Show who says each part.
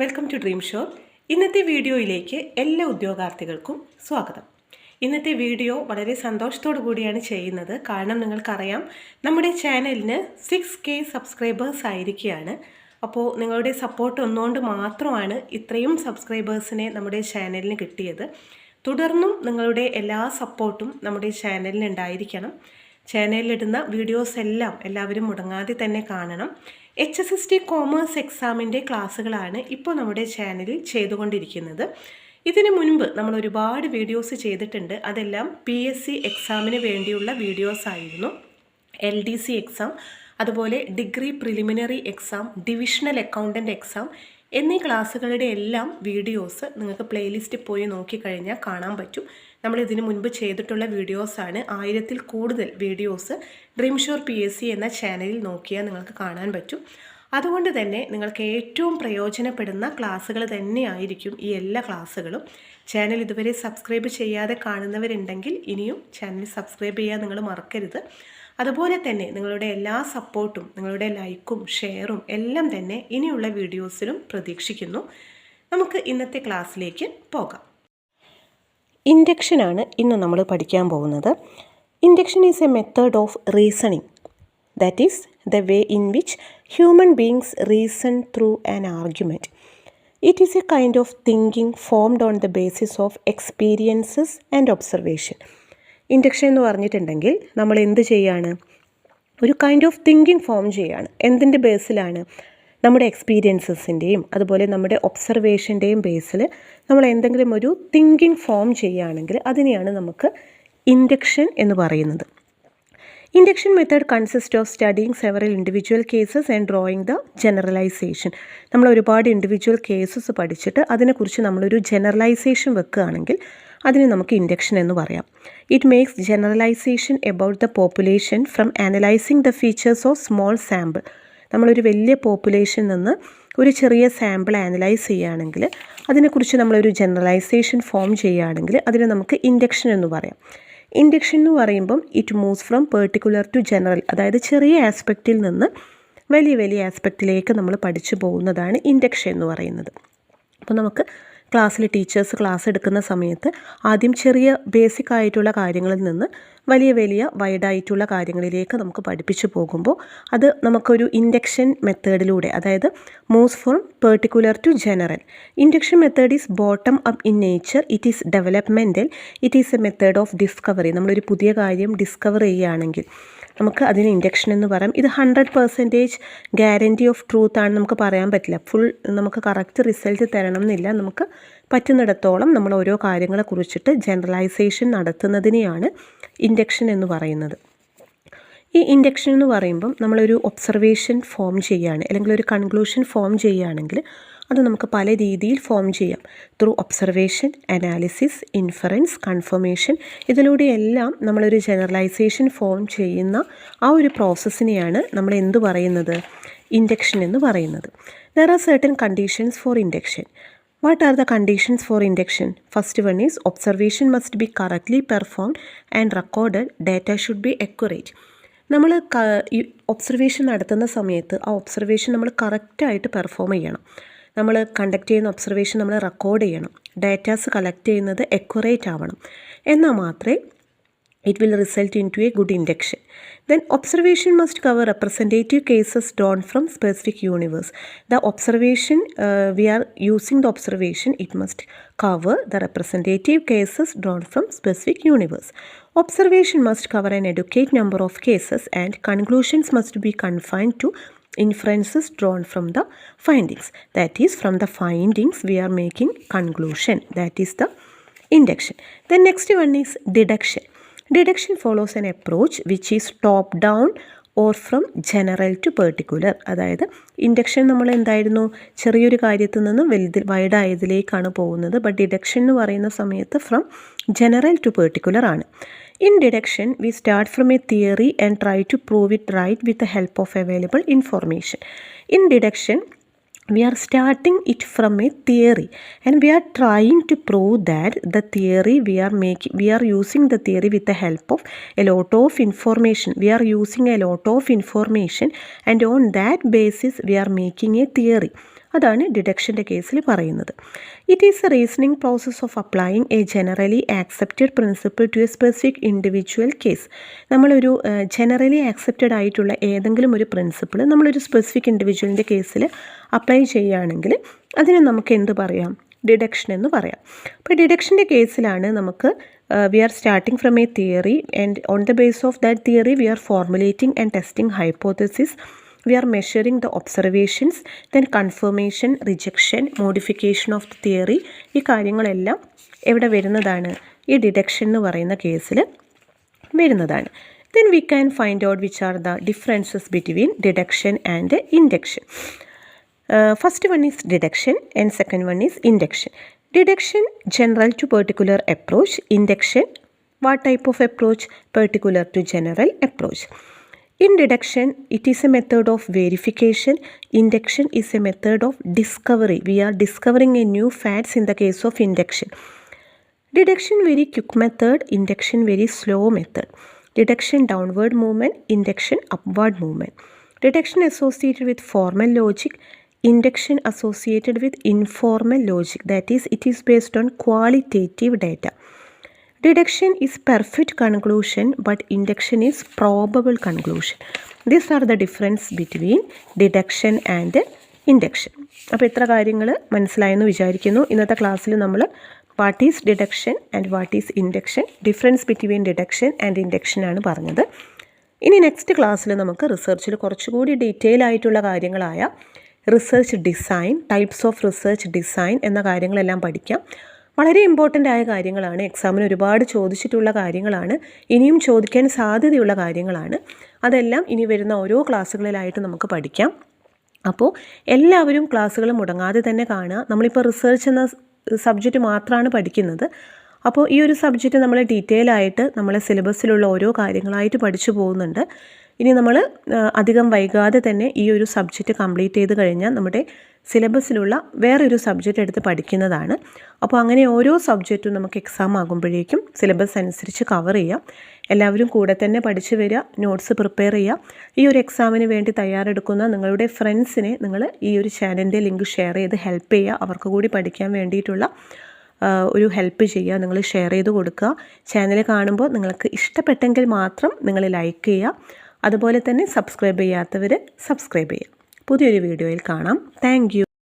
Speaker 1: Welcome to Dream Show. ഇന്നത്തെ വീഡിയോയിലേക്ക് എല്ലാ ഉദ്യോഗാർത്ഥികൾക്കും സ്വാഗതം. ഇന്നത്തെ വീഡിയോ വളരെ സന്തോഷത്തോടു കൂടിയാണ് ചെയ്യുന്നത്. കാരണം നിങ്ങൾക്കറിയാം നമ്മുടെ ചാനലിന് സിക്സ് കെ സബ്സ്ക്രൈബേഴ്സ് ആയിരിക്കുകയാണ്. അപ്പോൾ നിങ്ങളുടെ സപ്പോർട്ട് ഒന്നുകൊണ്ട് മാത്രമാണ് ഇത്രയും സബ്സ്ക്രൈബേഴ്സിനെ നമ്മുടെ ചാനലിന് കിട്ടിയത്. തുടർന്നും നിങ്ങളുടെ എല്ലാ സപ്പോർട്ടും നമ്മുടെ ചാനലിന് ഉണ്ടായിരിക്കണം. ചാനലിലിടുന്ന വീഡിയോസ് എല്ലാം എല്ലാവരും മുടങ്ങാതെ തന്നെ കാണണം. H S S T commerce എക്സാമിന്റെ ക്ലാസ്സുകളാണ് ഇപ്പോൾ നമ്മുടെ ചാനലിൽ ചെയ്തുകൊണ്ടിരിക്കുന്നത്. ഇതിനു മുൻപ് നമ്മൾ ഒരുപാട് വീഡിയോസ് ചെയ്തിട്ടുണ്ട്. അതെല്ലാം പി എസ് സി എക്സാമിന് വേണ്ടിയുള്ള വീഡിയോസ് ആയിരുന്നു. എൽ ഡി സി എക്സാം അതുപോലെ degree preliminary exam divisional accountant exam എന്നീ ക്ലാസ്സുകളുടെ എല്ലാം വീഡിയോസ് നിങ്ങൾക്ക് പ്ലേലിസ്റ്റിൽ പോയി നോക്കിക്കഴിഞ്ഞാൽ കാണാൻ പറ്റും. നമ്മൾ ഇതിന് മുൻപ് ചെയ്തിട്ടുള്ള വീഡിയോസാണ് ആയിരത്തിൽ കൂടുതൽ videos dream shore P S C എന്ന ചാനലിൽ നോക്കിയാൽ നിങ്ങൾക്ക് കാണാൻ പറ്റും. അതുകൊണ്ട് തന്നെ നിങ്ങൾക്ക് ഏറ്റവും പ്രയോജനപ്പെടുന്ന ക്ലാസ്സുകൾ തന്നെയായിരിക്കും ഈ എല്ലാ ക്ലാസ്സുകളും. ചാനൽ ഇതുവരെ സബ്സ്ക്രൈബ് ചെയ്യാതെ കാണുന്നവരുണ്ടെങ്കിൽ ഇനിയും ചാനൽ സബ്സ്ക്രൈബ് ചെയ്യാൻ നിങ്ങൾ മറക്കരുത്. അതുപോലെ തന്നെ നിങ്ങളുടെ എല്ലാ സപ്പോർട്ടും നിങ്ങളുടെ ലൈക്കും ഷെയറും എല്ലാം തന്നെ ഇനിയുള്ള വീഡിയോസിലും പ്രതീക്ഷിക്കുന്നു. നമുക്ക് ഇന്നത്തെ ക്ലാസ്സിലേക്ക് പോകാം. ഇൻഡക്ഷനാണ് ഇന്ന് നമ്മൾ പഠിക്കാൻ പോകുന്നത്. Induction is a method of reasoning that is the way in which human beings reason through an argument it is a kind of thinking formed on the basis of experiences and observation induction എന്ന് പറഞ്ഞിട്ടുണ്ടെങ്കിൽ നമ്മൾ എന്ത് ചെയ്യാണ്? ഒരു kind of thinking form ചെയ്യാണ്. എന്തിന്റെ ബേസിലാണ് നമ്മുടെ എക്സ്പീരിയൻസസിന്റെയും അതുപോലെ നമ്മുടെ ഒബ്സർവേഷന്റെയും ബേസിൽ നമ്മൾ എന്തെങ്കിലും ഒരു തിങ്കിങ് ഫോം ചെയ്യുകയാണെങ്കിൽ അതിനെയാണ് നമുക്ക് ഇൻഡക്ഷൻ എന്ന് പറയുന്നത്. Induction method consist of studying several individual cases and drawing the generalisation നമ്മൾ ഒരുപാട് ഇൻഡിവിജ്വൽ കേസസ് പഠിച്ചിട്ട് അതിനെക്കുറിച്ച് നമ്മളൊരു ജനറലൈസേഷൻ വെക്കുകയാണെങ്കിൽ അതിന് നമുക്ക് ഇൻഡക്ഷൻ എന്ന് പറയാം. It makes generalisation about the population from analysing the features of small sample നമ്മളൊരു വലിയ പോപ്പുലേഷൻ നിന്ന് ഒരു ചെറിയ സാമ്പിൾ അനലൈസ് ചെയ്യുകയാണെങ്കിൽ അതിനെക്കുറിച്ച് നമ്മളൊരു ജനറലൈസേഷൻ ഫോം ചെയ്യുകയാണെങ്കിൽ അതിനെ നമുക്ക് ഇൻഡക്ഷൻ എന്ന് പറയാം. ഇൻഡക്ഷൻ എന്ന് പറയുമ്പം it moves from particular to general അതായത് ചെറിയ ആസ്പെക്റ്റിൽ നിന്ന് വലിയ വലിയ ആസ്പെക്റ്റിലേക്ക് നമ്മൾ പഠിച്ചു പോകുന്നതാണ് ഇൻഡക്ഷൻ എന്ന് പറയുന്നത്. അപ്പോൾ നമുക്ക് ക്ലാസ്സിൽ ടീച്ചേഴ്സ് ക്ലാസ് എടുക്കുന്ന സമയത്ത് ആദ്യം ചെറിയ ബേസിക് ആയിട്ടുള്ള കാര്യങ്ങളിൽ നിന്ന് വലിയ വലിയ വൈഡായിട്ടുള്ള കാര്യങ്ങളിലേക്ക് നമുക്ക് പഠിപ്പിച്ചു പോകുമ്പോൾ അത് നമുക്കൊരു ഇൻഡക്ഷൻ മെത്തേഡിലൂടെ അതായത് moves from particular to general induction method is bottom up in nature it is developmental it is a method of discovery നമ്മളൊരു പുതിയ കാര്യം ഡിസ്കവർ ചെയ്യുകയാണെങ്കിൽ നമുക്ക് അതിന് ഇൻഡക്ഷൻ എന്ന് പറയാം. ഇത് hundred percentage guarantee of truth ആണ് നമുക്ക് പറയാൻ പറ്റില്ല. ഫുൾ നമുക്ക് കറക്റ്റ് റിസൾട്ട് തരണം എന്നില്ല. നമുക്ക് പറ്റുന്നിടത്തോളം നമ്മൾ ഓരോ കാര്യങ്ങളെ കുറിച്ചിട്ട് ജനറലൈസേഷൻ നടത്തുന്നതിനെയാണ് ഇൻഡക്ഷൻ എന്ന് പറയുന്നത്. ഈ ഇൻഡക്ഷൻ എന്ന് പറയുമ്പം നമ്മളൊരു ഒബ്സർവേഷൻ ഫോം ചെയ്യുകയാണ്. അല്ലെങ്കിൽ ഒരു കൺക്ലൂഷൻ ഫോം ചെയ്യുകയാണെങ്കിൽ അത് നമുക്ക് പല രീതിയിൽ ഫോം ചെയ്യാം. Through observation analysis inference confirmation ഇതിലൂടെയെല്ലാം നമ്മളൊരു ജനറലൈസേഷൻ ഫോം ചെയ്യുന്ന ആ ഒരു പ്രോസസ്സിനെയാണ് നമ്മൾ എന്തു പറയുന്നത്? ഇൻഡക്ഷൻ എന്ന് പറയുന്നത്. There are certain conditions for induction what are the conditions for induction first one is observation must be correctly perform and recorded data should be accurate നമ്മൾ ഒബ്സർവേഷൻ നടത്തുന്ന സമയത്ത് ആ ഒബ്സർവേഷൻ നമ്മൾ കറക്റ്റായിട്ട് പെർഫോം ചെയ്യണം. നമ്മൾ കണ്ടക്ട് ചെയ്യുന്ന ഒബ്സർവേഷൻ നമ്മൾ റെക്കോർഡ് ചെയ്യണം. ഡാറ്റാസ് കളക്ട് ചെയ്യുന്നത് എക്കുറേറ്റ് ആവണം. എന്നാൽ മാത്രമേ it will result in to a good induction then observation must cover representative cases drawn from specific universe the observation we are using the observation it must cover the representative cases drawn from specific universe observation must cover an educate number of cases and conclusions must be confined to inferences drawn from the findings that is from the findings we are making conclusion that is the induction Then next one is deduction deduction follows an approach which is top down or from general to particular അതായത് induction നമ്മൾ എന്തായിരുന്നു? ചെറിയൊരു കാര്യത്തിൽ നിന്നും വലുത് വൈഡായതിലേക്കാണ് പോകുന്നത്. But deduction എന്ന് പറയുന്ന സമയത്ത് ഫ്രം ജനറൽ ടു പെർട്ടിക്കുലർ ആണ്. In deduction, we start from a theory and try to prove it right with the help of available information. In deduction, we are starting it from a theory and we are trying to prove that the theory we are making we are using the theory with the help of a lot of information we are using a lot of information and on that basis we are making a theory അതാണ് ഡിഡക്ഷന്റെ കേസിൽ പറയുന്നത്. It is a reasoning process of applying a generally accepted principle to a specific individual case നമ്മളൊരു generally accepted ആയിട്ടുള്ള ഏതെങ്കിലും ഒരു principle നമ്മളൊരു specific ഇൻഡിവിജ്വലിന്റെ കേസിൽ അപ്ലൈ ചെയ്യുകയാണെങ്കിൽ അതിനെ നമുക്ക് എന്ത് പറയാം? ഡിഡക്ഷൻ എന്ന് പറയാം. അപ്പോൾ ഡിഡക്ഷന്റെ കേസിലാണ് നമുക്ക് we are starting from a theory and on the base of that theory we are formulating and testing hypothesis we are measuring the observations then confirmation rejection modification of the theory ഈ കാര്യങ്ങളെല്ലാം എവിടെ വരുന്നതാണ്? ഈ deduction എന്ന് പറയുന്ന കേസിൽ വരുന്നതാണ്. Then we can find out which are the differences between deduction and induction first one is deduction and second one is induction deduction general to particular approach induction what type of approach particular to general approach In deduction, it is a method of verification. Induction is a method of discovery. We are discovering a new facts in the case of induction. Deduction very quick method, induction very slow method. Deduction downward movement, induction upward movement. Deduction associated with formal logic, induction associated with informal logic. That is, it is based on qualitative data. Deduction is perfect conclusion, but induction is probable conclusion. These are the difference between deduction and induction അപ്പോൾ ഇത്ര കാര്യങ്ങൾ മനസ്സിലായെന്ന് വിചാരിക്കുന്നു? ഇന്നത്തെ ക്ലാസ്സിൽ നമ്മൾ what is deduction and what is induction difference between deduction and induction ആണ് പറഞ്ഞത്. ഇനി നെക്സ്റ്റ് ക്ലാസ്സിൽ നമുക്ക് റിസർച്ചിൽ കുറച്ചുകൂടി ഡീറ്റെയിൽ ആയിട്ടുള്ള കാര്യങ്ങളായ research design types of research design എന്ന കാര്യങ്ങളെല്ലാം പഠിക്കാം. വളരെ ഇമ്പോർട്ടന്റ് ആയ കാര്യങ്ങളാണ്. എക്സാമിന് ഒരുപാട് ചോദിച്ചിട്ടുള്ള കാര്യങ്ങളാണ്. ഇനിയും ചോദിക്കാൻ സാധ്യതയുള്ള കാര്യങ്ങളാണ്. അതെല്ലാം ഇനി വരുന്ന ഓരോ ക്ലാസ്സുകളിലായിട്ട് നമുക്ക് പഠിക്കാം. അപ്പോൾ എല്ലാവരും ക്ലാസ്സുകൾ മുടങ്ങാതെ തന്നെ കാണുക. നമ്മളിപ്പോൾ റിസർച്ച് എന്ന സബ്ജക്റ്റ് മാത്രമാണ് പഠിക്കുന്നത്. അപ്പോൾ ഈ ഒരു സബ്ജക്റ്റ് നമ്മൾ ഡീറ്റെയിൽ ആയിട്ട് നമ്മളെ സിലബസിലുള്ള ഓരോ കാര്യങ്ങളായിട്ട് പഠിച്ചു പോകുന്നുണ്ട്. ഇനി നമ്മൾ അധികം വൈകാതെ തന്നെ ഈ ഒരു സബ്ജക്റ്റ് കംപ്ലീറ്റ് ചെയ്ത് കഴിഞ്ഞാൽ നമ്മുടെ സിലബസിലുള്ള വേറൊരു സബ്ജക്റ്റ് എടുത്ത് പഠിക്കുന്നതാണ്. അപ്പോൾ അങ്ങനെ ഓരോ സബ്ജക്റ്റും നമുക്ക് എക്സാം ആകുമ്പോഴേക്കും സിലബസ് അനുസരിച്ച് കവർ ചെയ്യാം. എല്ലാവരും കൂടെ തന്നെ പഠിച്ചു വരിക നോട്ട്സ് പ്രിപ്പയർ ചെയ്യുക. ഈ ഒരു എക്സാമിന് വേണ്ടി തയ്യാറെടുക്കുന്ന നിങ്ങളുടെ ഫ്രണ്ട്സിനെ നിങ്ങൾ ഈ ഒരു ചാനലിന്റെ ലിങ്ക് ഷെയർ ചെയ്ത് ഹെൽപ്പ് ചെയ്യുക. അവർക്ക് കൂടി പഠിക്കാൻ വേണ്ടിയിട്ടുള്ള ഒരു ഹെൽപ്പ് ചെയ്യുക നിങ്ങൾ ഷെയർ ചെയ്ത് കൊടുക്കുക. ചാനൽ കാണുമ്പോൾ നിങ്ങൾക്ക് ഇഷ്ടപ്പെട്ടെങ്കിൽ മാത്രം നിങ്ങൾ ലൈക്ക് ചെയ്യുക. അതുപോലെ തന്നെ സബ്സ്ക്രൈബ് ചെയ്യാത്തവർ സബ്സ്ക്രൈബ് ചെയ്യുക. പുതിയൊരു വീഡിയോയിൽ കാണാം. താങ്ക്